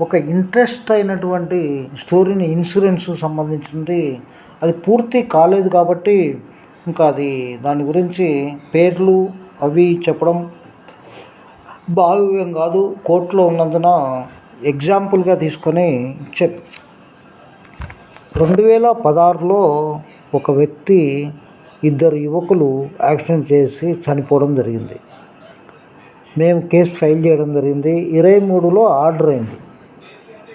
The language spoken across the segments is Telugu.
ఒక ఇంట్రెస్ట్ అయినటువంటి స్టోరీని ఇన్సూరెన్స్ సంబంధించింది అది పూర్తి కాలేదు కాబట్టి ఇంకా అది దాని గురించి పేర్లు అవి చెప్పడం భావ్యం కాదు. కోర్టులో ఉన్నందున ఎగ్జాంపుల్గా తీసుకొని చెప్. రెండు వేల పదహారులో ఒక వ్యక్తి ఇద్దరు యువకులు యాక్సిడెంట్ చేసి చనిపోవడం జరిగింది. మేము కేసు ఫైల్ చేయడం జరిగింది. ఇరవై మూడులో ఆర్డర్ అయింది.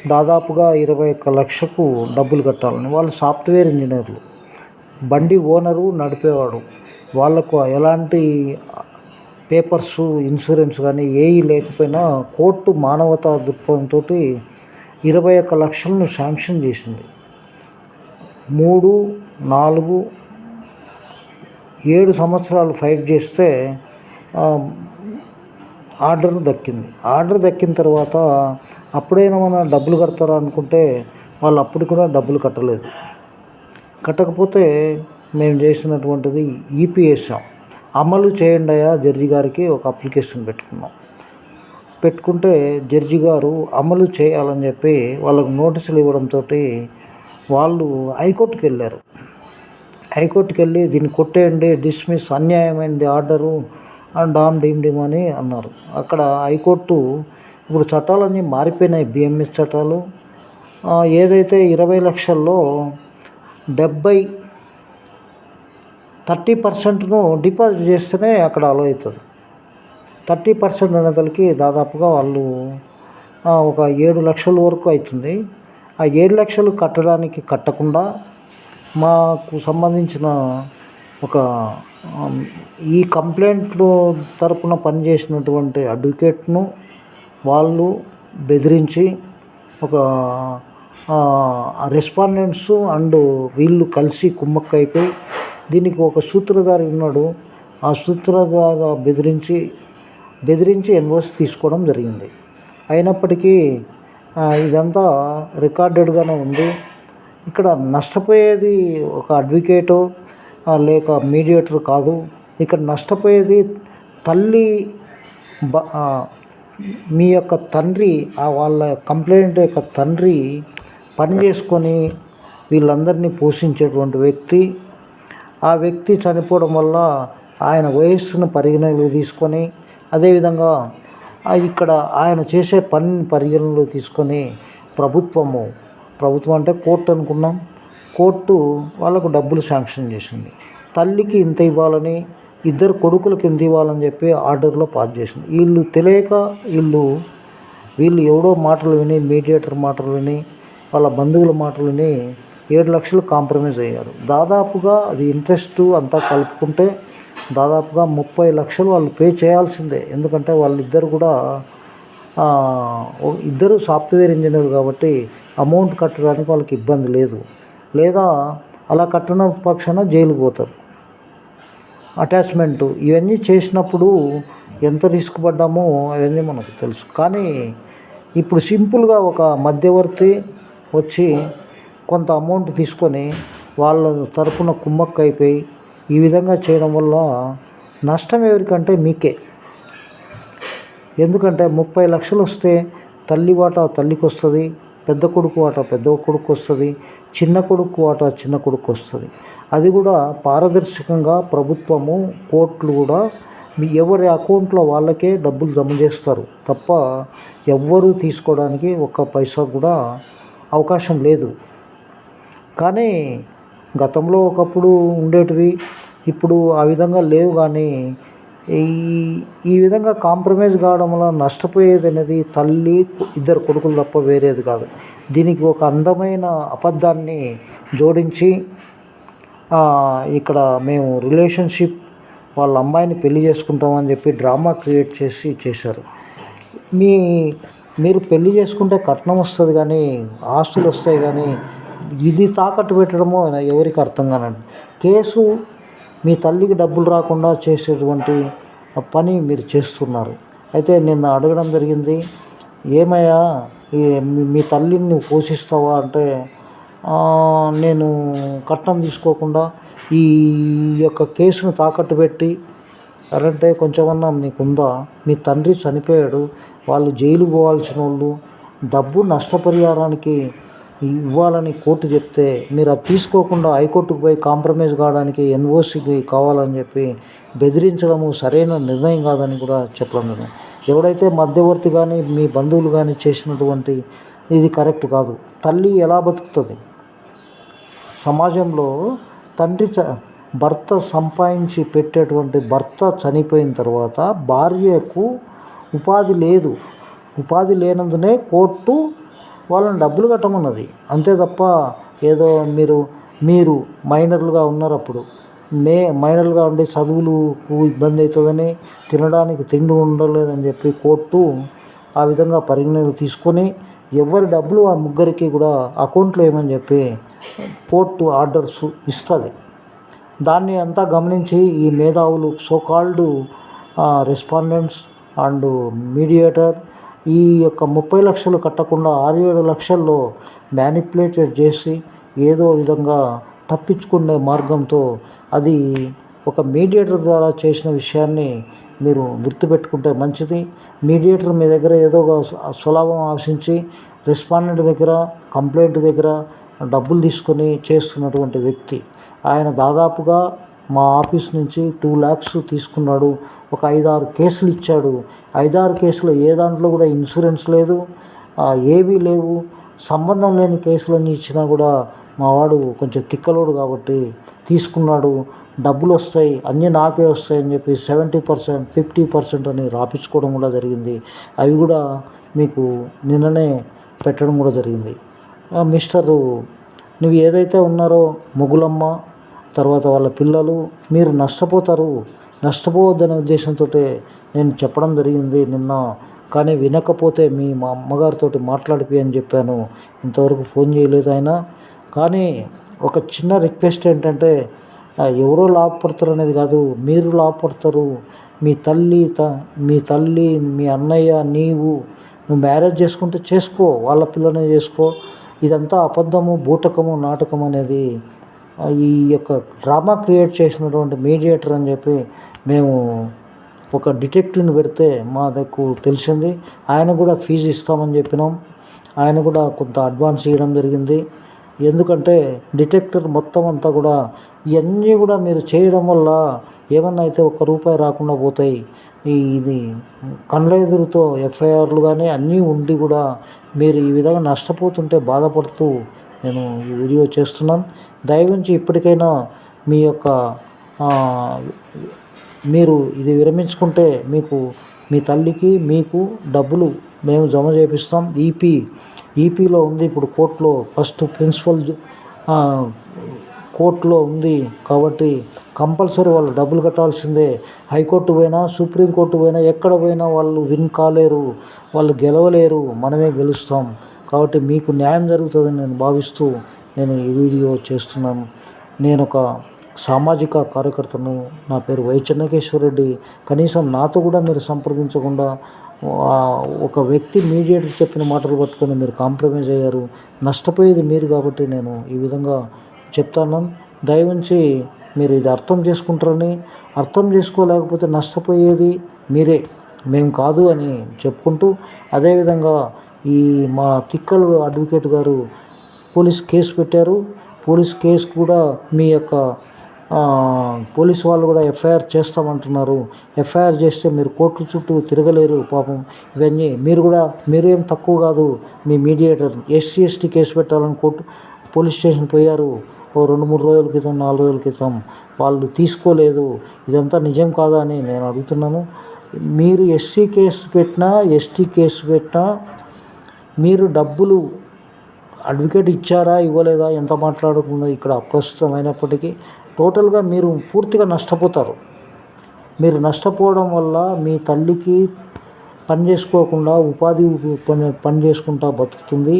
దాదాపుగా ఇరవై ఒక్క లక్షకు డబ్బులు కట్టాలని. వాళ్ళు సాఫ్ట్వేర్ ఇంజనీర్లు. బండి ఓనరు నడిపేవాడు. వాళ్ళకు ఎలాంటి పేపర్స్ ఇన్సూరెన్స్ కానీ ఏవి లేకపోయినా కోర్టు మానవతా దృక్పథంతో ఇరవై ఒక్క లక్షలను శాంక్షన్ చేసింది. మూడు నాలుగు ఏడు సంవత్సరాలు ఫైట్ చేస్తే ఆర్డర్ దక్కింది. ఆర్డర్ దక్కిన తర్వాత అప్పుడైనా మన డబ్బులు కడతారా అనుకుంటే వాళ్ళు అప్పుడు కూడా డబ్బులు కట్టలేదు. కట్టకపోతే మేము చేసినటువంటిది ఈపీఎస్ఎం అమలు చేయండి అయ్యా జడ్జి గారికి ఒక అప్లికేషన్ పెట్టుకున్నాం. పెట్టుకుంటే జడ్జి గారు అమలు చేయాలని చెప్పి వాళ్ళకు నోటీసులు ఇవ్వడంతో వాళ్ళు హైకోర్టుకి వెళ్ళారు. హైకోర్టుకి వెళ్ళి దీన్ని కొట్టేయండి డిస్మిస్ అన్యాయమైనది ఆర్డరు అండ్ డామ్ డీమ్ డీమ్ అని అన్నారు. అక్కడ హైకోర్టు ఇప్పుడు చట్టాలన్నీ మారిపోయినాయి బిఎంఎస్ చట్టాలు. ఏదైతే ఇరవై లక్షల్లో డెబ్బై థర్టీ పర్సెంట్ను డిపాజిట్ చేస్తేనే అక్కడ అలో అవుతుంది. థర్టీ పర్సెంట్ అనేదానికి దాదాపుగా వాళ్ళు ఒక ఏడు లక్షల వరకు అవుతుంది. ఆ ఏడు లక్షలు కట్టడానికి కట్టకుండా మాకు సంబంధించిన ఒక ఈ కంప్లైంట్లు తరపున పనిచేసినటువంటి అడ్వకేట్ను వాళ్ళు బెదిరించి ఒక రెస్పాండెంట్స్ అండ్ వీళ్ళు కలిసి కుమ్మక్కైపోయి దీనికి ఒక సూత్రధారి ఉన్నాడు. ఆ సూత్రధార బెదిరించి బెదిరించి ఎన్వోస్ తీసుకోవడం జరిగింది. అయినప్పటికీ ఇదంతా రికార్డెడ్గానే ఉంది. ఇక్కడ నష్టపోయేది ఒక అడ్వకేటో లేక మీడియేటర్ కాదు. ఇక్కడ నష్టపోయేది తల్లి బ మీ యొక్క తండ్రి ఆ వాళ్ళ కంప్లైంట్ యొక్క తండ్రి పని చేసుకొని వీళ్ళందరినీ పోషించేటువంటి వ్యక్తి ఆ వ్యక్తి చనిపోవడం వల్ల ఆయన వయస్సును పరిగణలోకి తీసుకొని అదేవిధంగా ఇక్కడ ఆయన చేసే పనిని పరిగణలో తీసుకొని ప్రభుత్వము ప్రభుత్వం అంటే కోర్టు అనుకున్నాం. కోర్టు వాళ్ళకు డబ్బులు శాంక్షన్ చేసింది. తల్లికి ఇంత ఇవ్వాలని ఇద్దరు కొడుకులు కింద ఇవ్వాలని చెప్పి ఆర్డర్లో పాస్ చేసింది. వీళ్ళు తెలియక వీళ్ళు వీళ్ళు ఎవడో మాటలు విని మీడియేటర్ మాటలు విని వాళ్ళ బంధువుల మాటలు విని ఏడు లక్షలు కాంప్రమైజ్ అయ్యారు. దాదాపుగా అది ఇంట్రెస్ట్ అంతా కలుపుకుంటే దాదాపుగా ముప్పై లక్షలు వాళ్ళు పే చేయాల్సిందే. ఎందుకంటే వాళ్ళిద్దరు కూడా ఇద్దరు సాఫ్ట్వేర్ ఇంజనీర్ కాబట్టి అమౌంట్ కట్టడానికి వాళ్ళకి ఇబ్బంది లేదు. లేదా అలా కట్టిన పక్షాన జైలుకు పోతారు. అటాచ్మెంట్ ఇవన్నీ చేసినప్పుడు ఎంత రిస్క్ పడ్డామో అవన్నీ మనకు తెలుసు. కానీ ఇప్పుడు సింపుల్గా ఒక మధ్యవర్తి వచ్చి కొంత అమౌంట్ తీసుకొని వాళ్ళ తరపున కుమ్మక్క అయిపోయి ఈ విధంగా చేయడం వల్ల నష్టం ఎవరికంటే మీకే. ఎందుకంటే ముప్పై లక్షలు వస్తే తల్లి వాటా తల్లికి వస్తుంది పెద్ద కొడుకు వాటా పెద్ద కొడుకు వస్తుంది చిన్న కొడుకు వాటా చిన్న కొడుకు వస్తుంది. అది కూడా పారదర్శకంగా ప్రభుత్వము కోర్టులు కూడా మీ ఎవరి అకౌంట్లో వాళ్ళకే డబ్బులు జమ చేస్తారు తప్ప ఎవ్వరూ తీసుకోవడానికి ఒక్క పైసా కూడా అవకాశం లేదు. కానీ గతంలో ఒకప్పుడు ఉండేటివి ఇప్పుడు ఆ విధంగా లేవు కానీ ఈ ఈ విధంగా కాంప్రమైజ్ కావడం వల్ల నష్టపోయేది అనేది తల్లి ఇద్దరు కొడుకులు తప్ప వేరేది కాదు. దీనికి ఒక అందమైన అబద్ధాన్ని జోడించి ఇక్కడ మేము రిలేషన్షిప్ వాళ్ళ అమ్మాయిని పెళ్ళి చేసుకుంటామని చెప్పి డ్రామా క్రియేట్ చేసి చేశారు. మీ మీరు పెళ్ళి చేసుకుంటే కట్నం వస్తుంది కానీ ఆస్తులు వస్తాయి కానీ ఇది తాకట్టు పెట్టడమో ఎవరికి అర్థం కానండి కేసు మీ తల్లికి డబ్బులు రాకుండా చేసేటువంటి పని మీరు చేస్తున్నారు. అయితే నిన్న అడగడం జరిగింది ఏమయ్యా మీ- తల్లిని నువ్వు పోషిస్తావా? అంటే నేను కట్నం తీసుకోకుండా ఈ యొక్క కేసును తాకట్టు పెట్టి అంటే కొంచెమన్నా మీకుందా మీ తండ్రి చనిపోయాడు వాళ్ళు జైలు పోవాల్సిన వాళ్ళు డబ్బు నష్టపరిహారానికి ఇవ్వాలని కోర్టు చెప్తే మీరు అది తీసుకోకుండా హైకోర్టుకు పోయి కాంప్రమైజ్ కావడానికి ఎన్ఓసికి కావాలని చెప్పి బెదిరించడము సరైన నిర్ణయం కాదని కూడా చెప్పడం జరిగింది ఎవడైతే మధ్యవర్తి కానీ మీ బంధువులు కానీ చేసినటువంటి ఇది కరెక్ట్ కాదు. తల్లి ఎలా బతుకుతుంది? సమాజంలో తండ్రి చ భర్త సంపాదించి పెట్టేటువంటి భర్త చనిపోయిన తర్వాత భార్యకు ఉపాధి లేదు. ఉపాధి లేనందునే కోర్టు వాళ్ళని డబ్బులు కట్టమన్నది. అంతే తప్ప ఏదో మీరు మీరు మైనర్లుగా ఉన్నారు అప్పుడు మే మైనర్లుగా ఉండి చదువులకు ఇబ్బంది అవుతుందని తినడానికి తిండి ఉండలేదని చెప్పి కోర్టు ఆ విధంగా పరిగణన తీసుకొని ఎవరి డబ్బులు ఆ ముగ్గురికి కూడా అకౌంట్లో ఏమని చెప్పి కోర్టు ఆర్డర్స్ ఇస్తుంది. దాన్ని అంతా గమనించి ఈ మేధావులు సోకాల్డ్ రెస్పాండెంట్స్ అండ్ మీడియేటర్ ఈ యొక్క ముప్పై లక్షలు కట్టకుండా ఆరు ఏడు లక్షల్లో మ్యానిపులేటెడ్ చేసి ఏదో విధంగా తప్పించుకునే మార్గంతో అది ఒక మీడియేటర్ ద్వారా చేసిన విషయాన్ని మీరు గుర్తుపెట్టుకుంటే మంచిది. మీడియేటర్ మీ దగ్గర ఏదో ఒక సులభం ఆశించి రెస్పాండెంట్ దగ్గర కంప్లైంట్ దగ్గర డబ్బులు తీసుకొని చేస్తున్నటువంటి వ్యక్తి. ఆయన దాదాపుగా మా ఆఫీస్ నుంచి టూ ల్యాక్స్ తీసుకున్నాడు. ఒక ఐదారు కేసులు ఇచ్చాడు. ఐదారు కేసులు ఏ దాంట్లో కూడా ఇన్సూరెన్స్ లేదు. ఏవీ లేవు. సంబంధం లేని కేసులన్నీ ఇచ్చినా కూడా మావాడు కొంచెం తిక్కలోడు కాబట్టి తీసుకున్నాడు. డబ్బులు వస్తాయి. అన్నీ నాకే వస్తాయి అని చెప్పి సెవెంటీ పర్సెంట్ ఫిఫ్టీ పర్సెంట్ అని రాపించుకోవడం కూడా జరిగింది. అవి కూడా మీకు నిన్ననే పెట్టడం కూడా జరిగింది. ఆ, మిస్టరు నువ్వు ఏదైతే ఉన్నారో మొగులమ్మ తర్వాత వాళ్ళ పిల్లలు మీరు నష్టపోతారు. నష్టపోవద్దనే ఉద్దేశంతో నేను చెప్పడం జరిగింది నిన్న. కానీ వినకపోతే మీ మా అమ్మగారితో మాట్లాడిపి అని చెప్పాను. ఇంతవరకు ఫోన్ చేయలేదు ఆయన. కానీ ఒక చిన్న రిక్వెస్ట్ ఏంటంటే ఎవరో లాభపడతారు అనేది కాదు. మీరు లాభపడతారు. మీ తల్లి త మీ తల్లి మీ అన్నయ్య నీవు నువ్వు మ్యారేజ్ చేసుకుంటే చేసుకో. వాళ్ళ పిల్లనే చేసుకో. ఇదంతా అబద్ధము బూటకము నాటకం అనేది ఈ యొక్క డ్రామా క్రియేట్ చేసినటువంటి మీడియేటర్ అని చెప్పి మేము ఒక డిటెక్టివ్ని పెడితే మా దగ్గర తెలిసింది. ఆయన కూడా ఫీజు ఇస్తామని చెప్పినాం. ఆయన కూడా కొంత అడ్వాన్స్ ఇవ్వడం జరిగింది. ఎందుకంటే డిటెక్టర్ మొత్తం అంతా కూడా ఇవన్నీ కూడా మీరు చేయడం వల్ల ఏమన్నా అయితే ఒక్క రూపాయి రాకుండా పోతాయి. ఈ ఇది కళ్ళ ఎదురుతో ఎఫ్ఐఆర్లు కానీ అన్నీ ఉండి కూడా మీరు ఈ విధంగా నష్టపోతుంటే బాధపడుతూ నేను ఈ వీడియో చేస్తున్నాను. దయవించి ఇప్పటికైనా మీ యొక్క మీరు ఇది విరమించుకుంటే మీకు మీ తల్లికి మీకు డబ్బులు మేము జమ చేపిస్తాం. ఈపీ ఈపీలో ఉంది ఇప్పుడు కోర్టులో ఫస్ట్ ప్రిన్సిపల్ కోర్టులో ఉంది కాబట్టి కంపల్సరీ వాళ్ళు డబ్బులు కట్టాల్సిందే. హైకోర్టు పోయినా సుప్రీంకోర్టు పోయినా ఎక్కడ పోయినా వాళ్ళు విన్ కాలేరు వాళ్ళు గెలవలేరు మనమే గెలుస్తాం. కాబట్టి మీకు న్యాయం జరుగుతుందని నేను భావిస్తూ నేను ఈ వీడియో చేస్తున్నాను. నేను ఒక సామాజిక కార్యకర్తను నా పేరు వై చెన్నకేశ్వరరెడ్డి కనీసం నాతో కూడా మీరు సంప్రదించకుండా ఒక వ్యక్తి మీడియేటర్ చెప్పిన మాటలు పట్టుకొని మీరు కాంప్రమైజ్ అయ్యారు. నష్టపోయేది మీరు కాబట్టి నేను ఈ విధంగా చెప్తాను. దయవుంచి మీరు ఇది అర్థం చేసుకుంటారని అర్థం చేసుకోలేకపోతే నష్టపోయేది మీరే. మేము కాదు అని చెప్పుకుంటూ అదేవిధంగా ఈ మా తిక్కలు అడ్వకేట్ గారు పోలీస్ కేసు పెట్టారు. పోలీస్ కేసు కూడా మీ యొక్క పోలీస్ వాళ్ళు కూడా ఎఫ్ఐఆర్ చేస్తామంటున్నారు. ఎఫ్ఐఆర్ చేస్తే మీరు కోర్టు చుట్టూ తిరగలేరు పాపం. ఇవన్నీ మీరు కూడా మీరు ఏం తక్కువ కాదు మీ మీడియేటర్. ఎస్సీ ఎస్టీ కేసు పెట్టాలని కోర్టు పోలీస్ స్టేషన్ పోయారు. ఓ రెండు మూడు రోజుల క్రితం నాలుగు రోజుల క్రితం వాళ్ళు తీసుకోలేదు. ఇదంతా నిజం కాదా అని నేను అడుగుతున్నాను. మీరు ఎస్సీ కేసు పెట్టినా ఎస్టీ కేసు పెట్టినా మీరు డబ్బులు అడ్వకేట్ ఇచ్చారా ఇవ్వలేదా ఎంత మాట్లాడుకుందో ఇక్కడ అప్రస్తుతమైనప్పటికీ టోటల్గా మీరు పూర్తిగా నష్టపోతారు. మీరు నష్టపోవడం వల్ల మీ తల్లికి పని చేసుకోకుండా ఉపాధి పని పని చేసుకుంటా బతుకుతుంది.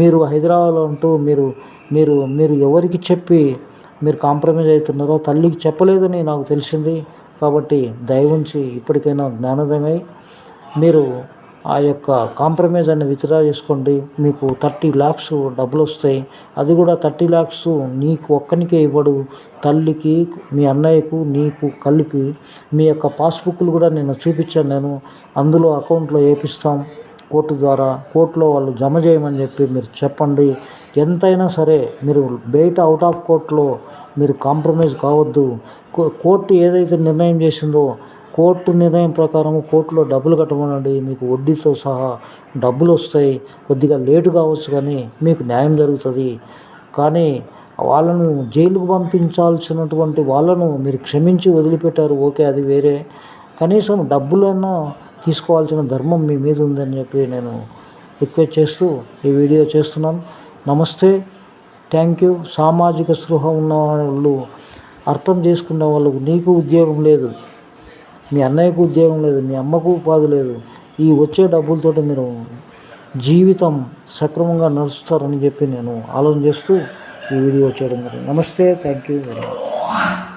మీరు హైదరాబాద్లో ఉంటూ మీరు మీరు మీరు ఎవరికి చెప్పి మీరు కాంప్రమైజ్ అవుతున్నారో తల్లికి చెప్పలేదని నాకు తెలిసింది. కాబట్టి దయవుంచి ఇప్పటికైనా జ్ఞానోదయమై మీరు ఆ యొక్క కాంప్రమైజ్ అన్ని విత్డ్రా చేసుకోండి. మీకు థర్టీ ల్యాక్స్ డబ్బులు వస్తాయి అది కూడా థర్టీ ల్యాక్స్ నీకు ఒక్కనికే ఇవ్వడు. తల్లికి మీ అన్నయ్యకు నీకు కలిపి మీ యొక్క పాస్బుక్లు కూడా నేను చూపించాను నేను. అందులో అకౌంట్లో వేపిస్తాం కోర్టు ద్వారా కోర్టులో వాళ్ళు జమ చేయమని చెప్పి మీరు చెప్పండి. ఎంతైనా సరే మీరు బయట అవుట్ ఆఫ్ కోర్టులో మీరు కాంప్రమైజ్ కావద్దు. కో- కోర్టు ఏదైతే నిర్ణయం చేసిందో కోర్టు నిర్ణయం ప్రకారం కోర్టులో డబ్బులు కట్టమనండి మీకు వడ్డీతో సహా డబ్బులు వస్తాయి. కొద్దిగా లేటు కావచ్చు కానీ మీకు న్యాయం జరుగుతుంది. కానీ వాళ్ళను జైలుకు పంపించాల్సినటువంటి వాళ్ళను మీరు క్షమించి వదిలిపెట్టారు. ఓకే అది వేరే. కనీసం డబ్బులైనా తీసుకోవాల్సిన ధర్మం మీ మీద ఉందని చెప్పి నేను రిక్వెస్ట్ చేస్తూ ఈ వీడియో చేస్తున్నాను. నమస్తే. Thank you. సామాజిక స్పృహ ఉన్న వాళ్ళు అర్థం చేసుకునే వాళ్ళకు నీకు ఉద్యోగం లేదు. మీ అన్నయ్యకు ఉద్యోగం లేదు మీ అమ్మకు ఉపాధి లేదు ఈ వచ్చే డబ్బులతో మీరు జీవితం సక్రమంగా నడుస్తారని చెప్పి నేను ఆలోచన చేస్తూ ఈ వీడియో చేయడం జరిగింది. నమస్తే థ్యాంక్ యూ వెరీ మచ్